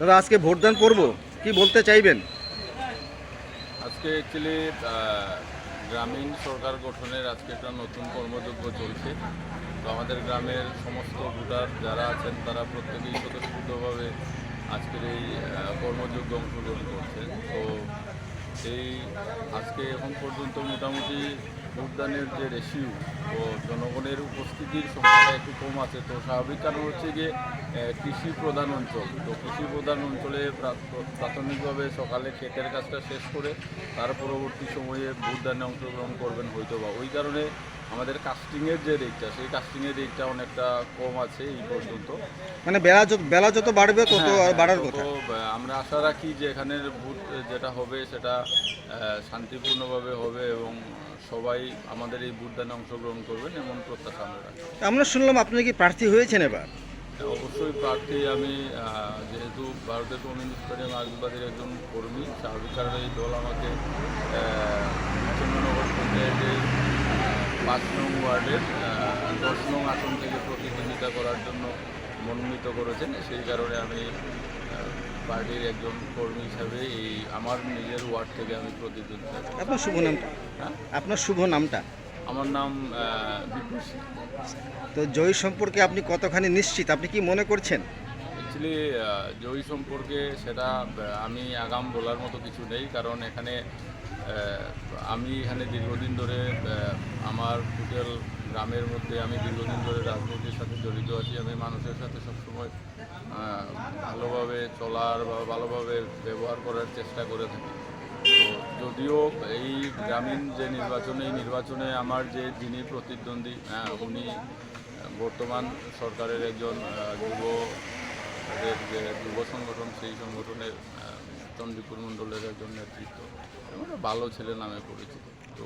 দাদা, আজকে ভোটদান করব। কি বলতে চাইবেন? আজকে অ্যাকচুয়ালি গ্রামীণ সরকার গঠনের আজকে একটা নতুন কর্মযজ্ঞ চলছে। তো আমাদের গ্রামের সমস্ত ভোটার যারা আছেন, তারা প্রত্যেকেই স্বতঃস্ফূর্তভাবে আজকের এই কর্মযজ্ঞ অংশগ্রহণ করছেন। তো এই আজকে এখন পর্যন্ত মোটামুটি ভোটদানের যে রেশিও তো জনগণের উপস্থিতির সংখ্যাটা একটু কম আছে। তো স্বাভাবিক কারণ হচ্ছে গিয়ে আহ, কৃষি প্রধান অঞ্চল তো কৃষি প্রধান অঞ্চলে প্রাথমিকভাবে সকালে ক্ষেতের কাজটা শেষ করে তার পরবর্তী সময়ে ভোটদানে অংশগ্রহণ করবেন হয়তো বা। ওই কারণে আমাদের কাস্টিংয়ের যে রেটটা সেই কাস্টিংয়ের রেটটা অনেকটা কম আছে এই পর্যন্ত। মানে বেলা যত বেলা যত বাড়বে তত হ্যাঁ, বাড়ার কথা। আমরা আশা রাখি যে এখানের ভোট যেটা হবে সেটা শান্তিপূর্ণভাবে হবে এবং সবাই আমাদের এই ভোটদানে অংশগ্রহণ করবেন এমন প্রত্যাশা আমরা রাখি। আমরা শুনলাম আপনি কি প্রার্থী হয়েছেন এবার? অবশ্যই প্রার্থী। আমি যেহেতু ভারতের কমিউনিস্ট পার্টি মার্ক্সবাদীর একজন কর্মী স্বাভাবিক কারণে এই দল আমাকে চন্দ্রনগর পঞ্চায়েতের পাঁচ নং ওয়ার্ডের দশ নং আসন থেকে প্রতিদ্বন্দ্বিতা করার জন্য মনোনীত করেছেন। সেই কারণে আমি পার্টির একজন কর্মী হিসাবে এই আমার নিজের ওয়ার্ড থেকে আমি প্রতিদ্বন্দ্বিতা আপনার শুভ নামটা হ্যাঁ আপনার শুভ নামটা? আমার নাম তো জয়ী সম্পর্কে আপনি কতখানি নিশ্চিত? আপনি কি মনে করছেন? অ্যাকচুয়ালি জয়ী সম্পর্কে সেটা আমি আগাম বলার মতো কিছু নেই কারণ এখানে আমি এখানে দীর্ঘদিন ধরে আমার টোটাল গ্রামের মধ্যে আমি দীর্ঘদিন ধরে রাজনীতির সাথে জড়িত আছি। আমি মানুষের সাথে সবসময় ভালোভাবে চলার বা ভালোভাবে ব্যবহার করার চেষ্টা করে থাকি। যদিও এই গ্রামীণ যে নির্বাচনে এই নির্বাচনে আমার যে যিনি প্রতিদ্বন্দ্বী আহ, উনি বর্তমান সরকারের একজন যুব যে যুব সংগঠন সেই সংগঠনের চন্দ্রীপুর মণ্ডলের একজন নেতৃত্ব। এবং ভালো ছেলে নামে পরিচিত। তো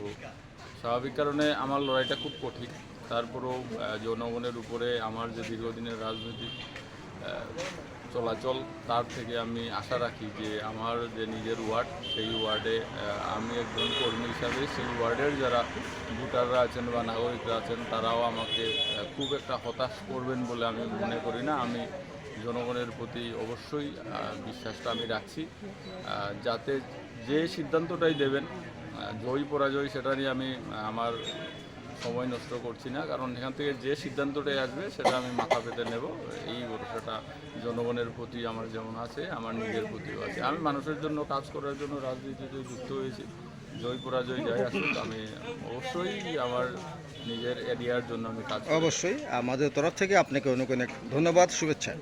স্বাভাবিক কারণে আমার লড়াইটা খুব কঠিন। তারপরেও জনগণের উপরে আমার যে দীর্ঘদিনের রাজনৈতিক চলাচল, তার থেকে আমি আশা রাখি যে আমার যে নিজের ওয়ার্ড, সেই ওয়ার্ডে আমি একজন কর্মী হিসাবে সেই ওয়ার্ডের যারা ভোটাররা আছেন বা নাগরিকরা আছেন, তারাও আমাকে খুব একটা হতাশ করবেন বলে আমি মনে করি না। আমি জনগণের প্রতি অবশ্যই বিশ্বাসটা আমি রাখছি। যাতে যে সিদ্ধান্তটাই দেবেন জয় পরাজয়, সেটা নিয়ে আমি আমার সময় নষ্ট করছি না কারণ এখান থেকে যে সিদ্ধান্তটাই আসবে সেটা আমি মাথা পেতে নেব। এই ভরসাটা জনগণের প্রতি আমার যেমন আছে আমার নিজের প্রতিও আছে। আমি মানুষের জন্য কাজ করার জন্য রাজনীতিতে যুক্ত হয়েছি। জয় পরাজয় যাই আসুক আমি অবশ্যই আমার নিজের এরিয়ার জন্য আমি কাজ অবশ্যই। আমাদের তরফ থেকে আপনাকে অনেক অনেক ধন্যবাদ শুভেচ্ছা।